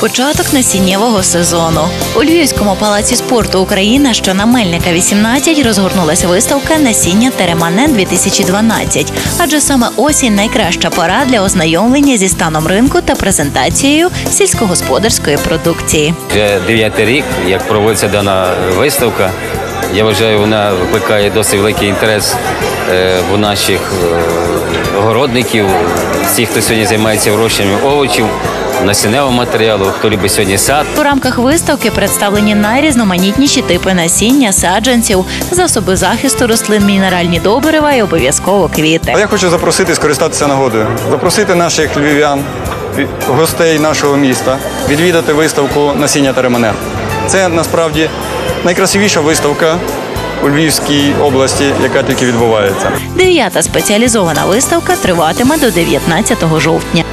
Початок насіннєвого сезону у Львівському палаці спорту Україна, що на Мельника 18, розгорнулася виставка насіння Тереманен 2012 Адже саме осінь найкраща пора для ознайомлення зі станом ринку та презентацією сільськогосподарської продукції. Вже дев'ятий рік, як проводиться дана виставка. Я вважаю, вона викликає досить великий інтерес е, у наших е, огородників, всіх, хто сьогодні займається вирощенням овочів, насінневого матеріалу, хто любить сьогодні сад. У рамках виставки представлені найрізноманітніші типи насіння, саджанців, засоби захисту рослин, мінеральні добрива і обов'язково квіти. А я хочу запросити скористатися нагодою, запросити наших львів'ян, гостей нашого міста, відвідати виставку насіння Тереманен. Це насправді найкрасивіша виставка у Львівській області, яка тільки відбувається. Дев'ята спеціалізована виставка триватиме до 19 жовтня.